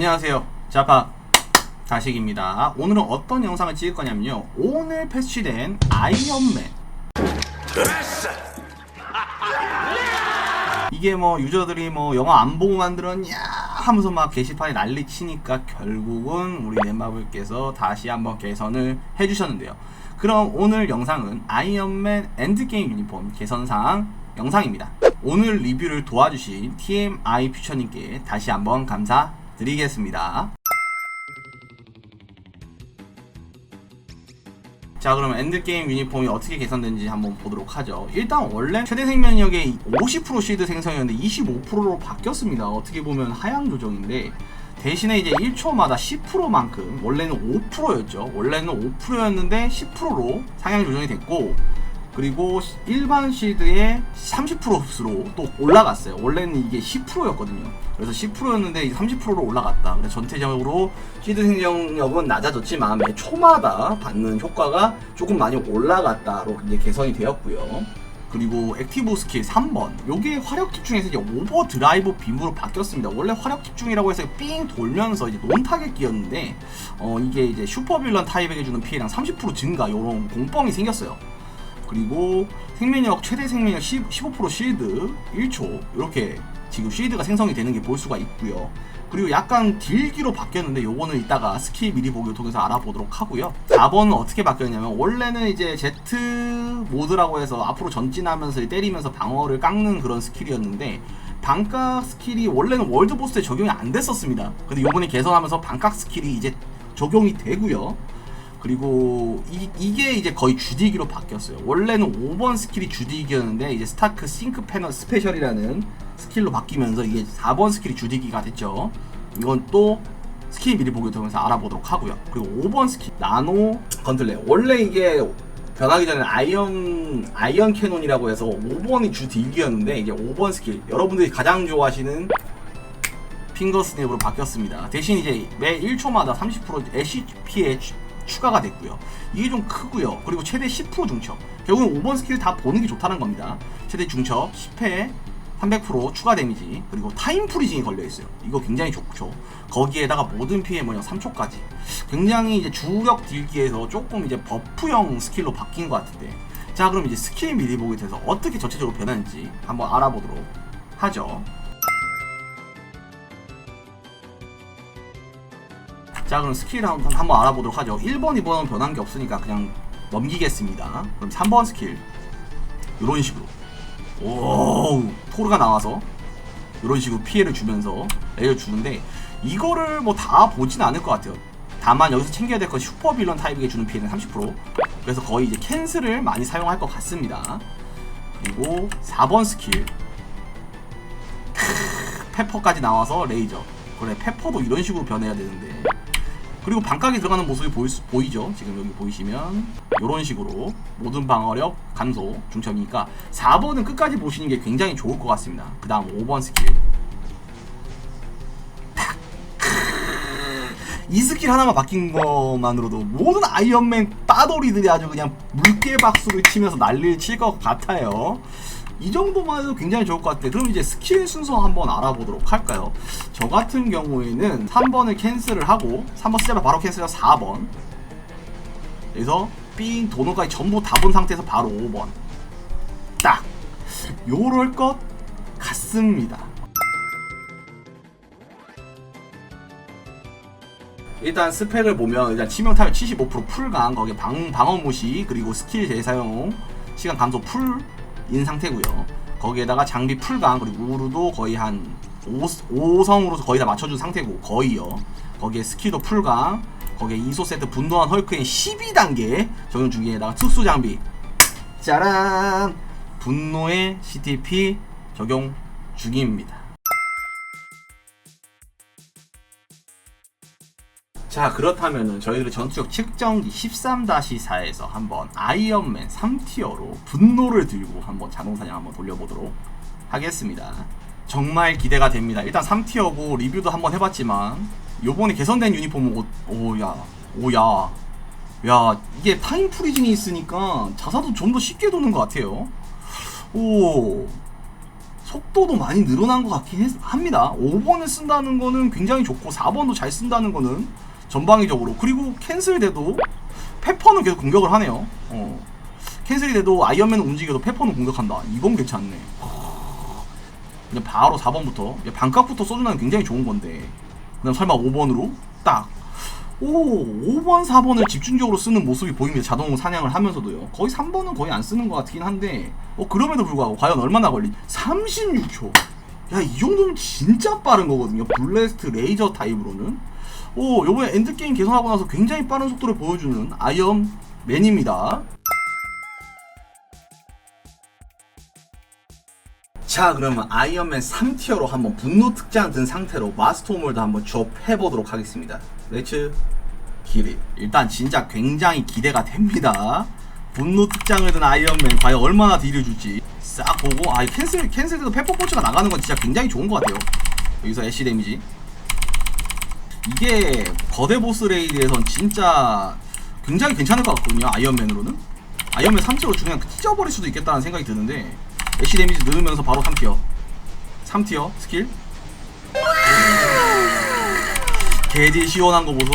안녕하세요. 자파 다식입니다. 오늘은 어떤 영상을 찍을 거냐면요. 오늘 패치된 아이언맨. 이게 뭐 유저들이 뭐 영화 안 보고 만들었냐 하면서 막 게시판에 난리 치니까 결국은 우리 넷마블께서 다시 한번 개선을 해주셨는데요. 그럼 오늘 영상은 아이언맨 엔드게임 유니폼 개선사항 영상입니다. 오늘 리뷰를 도와주신 TMI 퓨처님께 다시 한번 감사 드리겠습니다. 자 그럼 엔드게임 유니폼이 어떻게 개선된지 한번 보도록 하죠. 일단 원래 최대 생명력의 50% 실드 생성이었는데 25%로 바뀌었습니다. 어떻게 보면 하향 조정인데 대신에 이제 1초마다 10%만큼 원래는 5%였죠. 원래는 5%였는데 10%로 상향 조정이 됐고 그리고 일반 실드의 30%로 또 올라갔어요. 원래는 이게 10%였거든요. 그래서 10%였는데 30%로 올라갔다. 그래서 전체적으로 실드 생성력은 낮아졌지만 매 초마다 받는 효과가 조금 많이 올라갔다로 이제 개선이 되었고요. 그리고 액티브 스킬 3번 요게 화력 집중에서 이제 오버 드라이브 빔으로 바뀌었습니다 원래 화력 집중이라고 해서 삥 돌면서 이제 논 타겟기였는데 어 이게 이제 슈퍼빌런 타입에게 주는 피해량 30% 증가 요런 공뻥이 생겼어요 그리고 생명력 최대 생명력 10, 15% 실드 1초 이렇게 지금 실드가 생성이 되는 게 볼 수가 있고요. 그리고 약간 딜기로 바뀌었는데 요거는 이따가 스킬 미리 보기를 통해서 알아보도록 하고요. 4번은 어떻게 바뀌었냐면 원래는 이제 Z 모드라고 해서 앞으로 전진하면서 때리면서 방어를 깎는 그런 스킬이었는데 반각 스킬이 원래는 월드 보스에 적용이 안 됐었습니다. 근데 요번에 개선하면서 반각 스킬이 이제 적용이 되고요. 그리고 이, 게 이제 거의 주디기로 바뀌었어요. 원래는 5번 스킬이 주디기였는데 이제 스타크 싱크 패널 스페셜이라는 스킬로 바뀌면서 이게 4번 스킬이 주디기가 됐죠. 이건 또 스킬 미리 보기 통해서 알아보도록 하고요. 그리고 5번 스킬 나노 건틀레 원래 이게 변하기 전에 아이언 아이언 캐논이라고 해서 5번이 주디기였는데 이제 5번 스킬 여러분들이 가장 좋아하시는 핑거 스냅으로 바뀌었습니다. 대신 이제 매 1초마다 30% HP에 추가가 됐고요. 이게 좀 크고요. 그리고 최대 10% 중첩. 결국은 5번 스킬 다 보는 게 좋다는 겁니다. 최대 중첩 10회 300% 추가 데미지 그리고 타임 프리징이 걸려 있어요. 이거 굉장히 좋죠. 거기에다가 모든 피해 모형 3초까지. 굉장히 이제 주력 딜기에서 조금 이제 버프형 스킬로 바뀐 것 같은데. 자 그럼 이제 스킬 미리 보기 돼서 어떻게 전체적으로 변하는지 한번 알아보도록 하죠. 자 그럼 스킬 한번, 한번 알아보도록 하죠. 1번 2번은 변한 게 없으니까 그냥 넘기겠습니다. 그럼 3번 스킬. 이런 식으로. 오 토르가 나와서 이런 식으로 피해를 주면서 내려주는데 이거를 뭐 다 보진 않을 것 같아요. 다만 여기서 챙겨야 될 건 슈퍼 빌런 타입에게 주는 피해는 30% 그래서 거의 이제 캔슬을 많이 사용할 것 같습니다. 그리고 4번 스킬. 크, 페퍼까지 나와서 레이저. 그래 페퍼도 이런 식으로 변해야 되는데 그리고 반각이 들어가는 모습이 보이, 보이죠? 지금 여기 보이시면 이런 식으로 모든 방어력 감소 중첩이니까 4번은 끝까지 보시는 게 굉장히 좋을 것 같습니다. 그 다음 5번 스킬. 이 스킬 하나만 바뀐 것만으로도 모든 아이언맨 따돌이들이 아주 그냥 물개 박수를 치면서 난리를 칠 것 같아요 이 정도만 해도 굉장히 좋을 것 같아요. 그럼 이제 스킬 순서 한번 알아보도록 할까요? 저 같은 경우에는 3번을 캔슬을 하고 3번 쓰자마자 바로 캔슬해서 4번 그래서 삥 도노까지 전부 다 본 상태에서 바로 5번 딱 요럴 것 같습니다. 일단 스펙을 보면 일단 치명 타격 75% 풀강 거기에 방, 방어 무시 그리고 스킬 재사용 시간 감소 풀 인 상태고요. 거기에다가 장비 풀강 그리고 우르도 거의 한 5, 5성으로서 거의 다 맞춰준 상태고 거의요. 거기에 스키도 풀강 거기에 이소 세트 분노한 헐크의 12단계 적용 중에다가 특수 장비 짜란 분노의 CTP 적용 중입니다. 자 그렇다면은 저희들의 전투력 측정기 13-4에서 한번 아이언맨 3티어로 분노를 들고 한번 자동사냥 한번 돌려보도록 하겠습니다. 정말 기대가 됩니다. 일단 3티어고 리뷰도 한번 해봤지만 요번에 개선된 유니폼은 오, 오야 오야. 야 이게 타임 프리징이 있으니까 자사도 좀 더 쉽게 도는 것 같아요. 오 속도도 많이 늘어난 것 같긴 했- 합니다. 5번을 쓴다는 거는 굉장히 좋고 4번도 잘 쓴다는 거는 전방위적으로 그리고 캔슬돼도 페퍼는 계속 공격을 하네요. 어. 캔슬이 돼도 아이언맨은 움직여도 페퍼는 공격한다. 이건 괜찮네. 그냥 바로 4번부터 반값부터 써준다는 굉장히 좋은 건데 그다음 설마 5번으로 딱 오, 5번, 4번을 집중적으로 쓰는 모습이 보입니다. 자동 사냥을 하면서도요. 거의 3번은 거의 안 쓰는 것 같긴 한데, 어, 그럼에도 불구하고 과연 얼마나 걸리? 36초. 야, 이 정도면 진짜 빠른 거거든요. 블래스트 레이저 타입으로는. 오, 요번에 엔드게임 개선하고 나서 굉장히 빠른 속도를 보여주는 아이언맨입니다. 자 그러면 아이언맨 3티어로 한번 분노 특장 든 상태로 마스터몰도 한번 접해보도록 하겠습니다. 렛츠 기릿 일단 진짜 굉장히 기대가 됩니다. 분노 특장을 든 아이언맨 과연 얼마나 딜을 줄지. 싹 보고 아 캔슬 캔슬돼도 페퍼포츠가 나가는 건 진짜 굉장히 좋은 것 같아요. 여기서 애쉬 데미지 이게 거대 보스 레이드에선 진짜 굉장히 괜찮을 것 같거든요 아이언맨으로는. 아이언맨 3티어로 그냥 찢어버릴 수도 있겠다는 생각이 드는데 애쉬 데미지 넣으면서 바로 3티어. 3티어 스킬. 개딜 시원한 거 보소.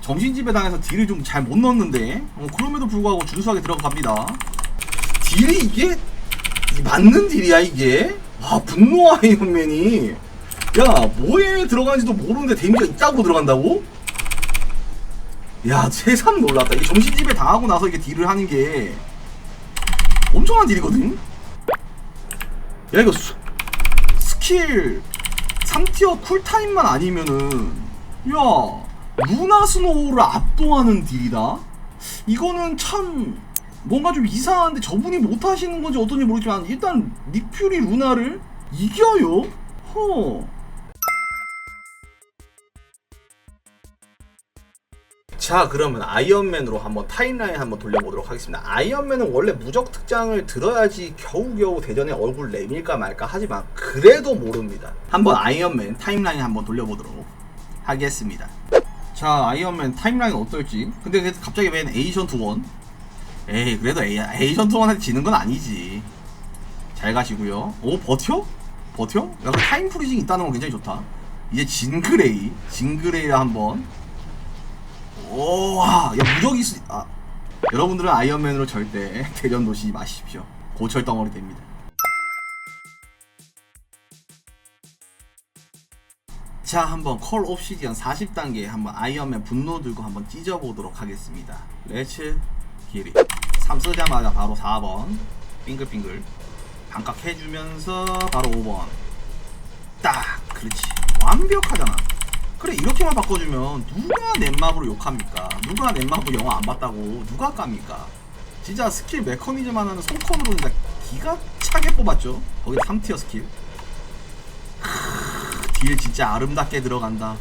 정신지배 당해서 딜을 좀 잘 못 넣었는데 어, 그럼에도 불구하고 준수하게 들어갑니다. 딜이 이게 맞는 딜이야 이게? 와 분노 아이언맨이 야 뭐에 들어가는지도 모르는데 데미지가 있다고 들어간다고? 야 세상 놀랐다 이게 정신지배 당하고 나서 이게 딜을 하는 게 엄청난 딜이거든 야 이거 수, 스킬 3티어 쿨타임만 아니면은 야 루나 스노우를 압도하는 딜이다 이거는 참 뭔가 좀 이상한데 저분이 못하시는 건지 어떤지 모르겠지만 일단 닉퓨리 루나를 이겨요? 허 자 그러면 아이언맨으로 한번 타임라인 한번 돌려보도록 하겠습니다. 아이언맨은 원래 무적 특장을 들어야지 겨우겨우 대전에 얼굴 내밀까 말까 하지만 그래도 모릅니다. 한번 아이언맨 타임라인 한번 돌려보도록 하겠습니다. 자 아이언맨 타임라인 어떨지. 근데 그 갑자기 웬 에이전트 원. 에이 그래도 에이, 에이전트 원한테 지는 건 아니지. 잘 가시고요. 오 버텨? 버텨? 약간 타임 프리징 있다는 건 굉장히 좋다. 이제 진그레이 진그레이를 한번 오와 야 무적이 있... 아 여러분들은 아이언맨으로 절대 대전 도시 마십시오. 고철 덩어리 됩니다. 자 한번 컬 옵시디언 40단계 한번 아이언맨 분노 들고 한번 찢어보도록 하겠습니다. 렛츠 기리 3 쓰자마자 바로 4번. 빙글빙글. 반값 해주면서 바로 5번. 딱! 그렇지. 완벽하잖아 그래 이렇게만 바꿔주면 누가 넷마블로 욕합니까? 누가 넷마블 영화 안 봤다고? 누가 깝니까? 진짜 스킬 메커니즘 하나는 손컨으로 진짜 기가 차게 뽑았죠? 거기 3티어 스킬. 딜 진짜 아름답게 들어간다.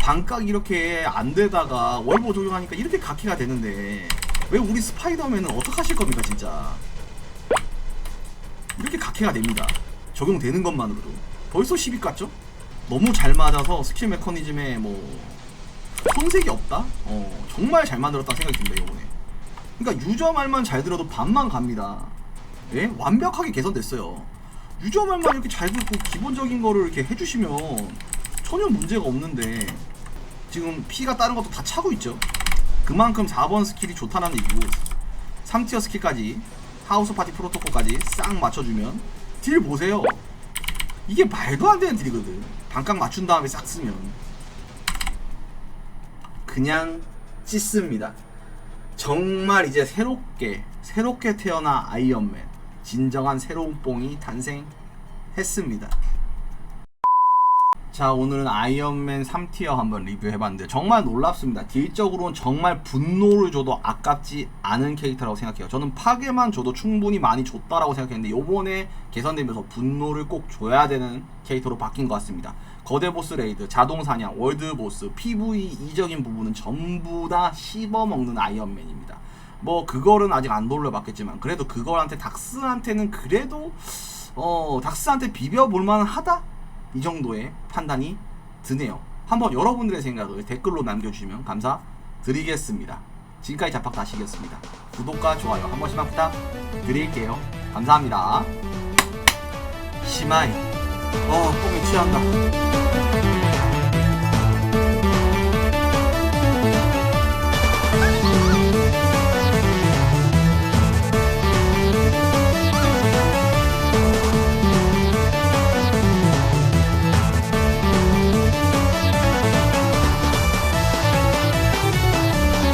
반각 이렇게 안 되다가 월보 적용하니까 이렇게 각기가 되는데 왜 우리 스파이더맨은 어떡하실 겁니까 진짜? 이렇게 각해가 됩니다. 적용되는 것만으로도. 벌써 10위 깠죠? 너무 잘 맞아서 스킬 메커니즘에 뭐 손색이 없다? 어 정말 잘 만들었다 생각이 듭니다 이번에. 그러니까 유저 말만 잘 들어도 반만 갑니다. 예? 완벽하게 개선됐어요. 유저 말만 이렇게 잘 듣고 기본적인 거를 이렇게 해주시면 전혀 문제가 없는데 지금 피가 다른 것도 다 차고 있죠. 그만큼 4번 스킬이 좋다는 얘기고 3티어 스킬까지 하우스 파티 프로토콜까지 싹 맞춰주면 딜 보세요. 이게 말도 안 되는 딜이거든 반각 맞춘 다음에 싹 쓰면 그냥 찢습니다. 정말 이제 새롭게 새롭게 태어난 아이언맨 진정한 새로운 뽕이 탄생했습니다 자 오늘은 아이언맨 3티어 한번 리뷰해봤는데 정말 놀랍습니다. 딜적으로는 정말 분노를 줘도 아깝지 않은 캐릭터라고 생각해요. 저는 파괴만 줘도 충분히 많이 줬다라고 생각했는데 요번에 개선되면서 분노를 꼭 줘야 되는 캐릭터로 바뀐 것 같습니다. 거대 보스 레이드, 자동 사냥, 월드 보스, PV 이적인 부분은 전부 다 씹어먹는 아이언맨입니다. 뭐 그거는 아직 안 돌려봤겠지만 그래도 그거한테 닥스한테는 그래도 어 닥스한테 비벼볼만 하다 이 정도의 판단이 드네요. 한번 여러분들의 생각을 댓글로 남겨주시면 감사드리겠습니다. 지금까지 잡박다시겠습니다. 구독과 좋아요 한 번씩만 부탁드릴게요. 감사합니다. 시마이 어 뽕이 취한다